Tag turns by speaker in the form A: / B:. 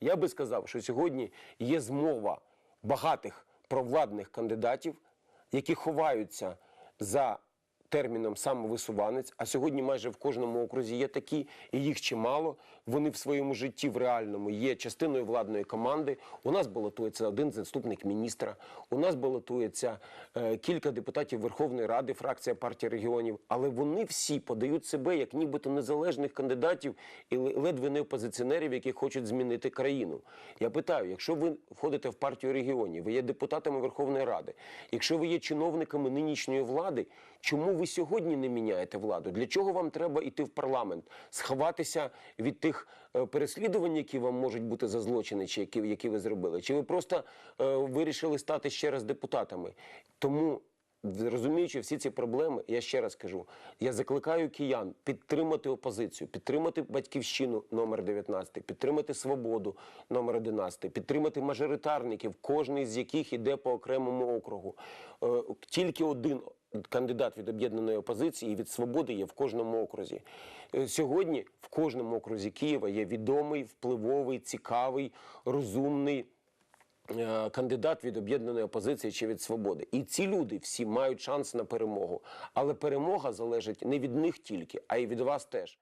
A: Я би сказав, що сьогодні є змова багатих провладних кандидатів, які ховаються за терміном самовисуванець, а сьогодні майже в кожному окрузі є такі, і їх чимало. Вони в своєму житті в реальному є частиною владної команди. У нас балотується один заступник міністра. У нас балотується е, кілька депутатів Верховної Ради, фракція партії регіонів. Але вони всі подають себе як нібито незалежних кандидатів і ледве не опозиціонерів, які хочуть змінити країну. Я питаю, якщо ви входите в партію регіонів, ви є депутатами Верховної Ради, якщо ви є чиновниками нинішньої влади, чому ви сьогодні не міняєте владу? Для чого вам треба йти в парламент, сховатися від тих е, переслідувань, які вам можуть бути за злочини, чи які, які ви зробили? Чи ви просто е, вирішили стати ще раз депутатами? Тому. Розуміючи всі ці проблеми, я ще раз кажу: я закликаю киян підтримати опозицію, підтримати батьківщину номер 19, підтримати свободу номер 11, підтримати мажоритарників, кожний з яких іде по окремому округу. Е, Тільки один кандидат від об'єднаної опозиції і від свободи є в кожному окрузі. Е, Сьогодні в кожному окрузі Києва є відомий, впливовий, цікавий, розумний е, кандидат від об'єднаної опозиції чи від свободи. І ці люди всі мають шанс на перемогу. Але перемога залежить не від них тільки, а й від вас теж.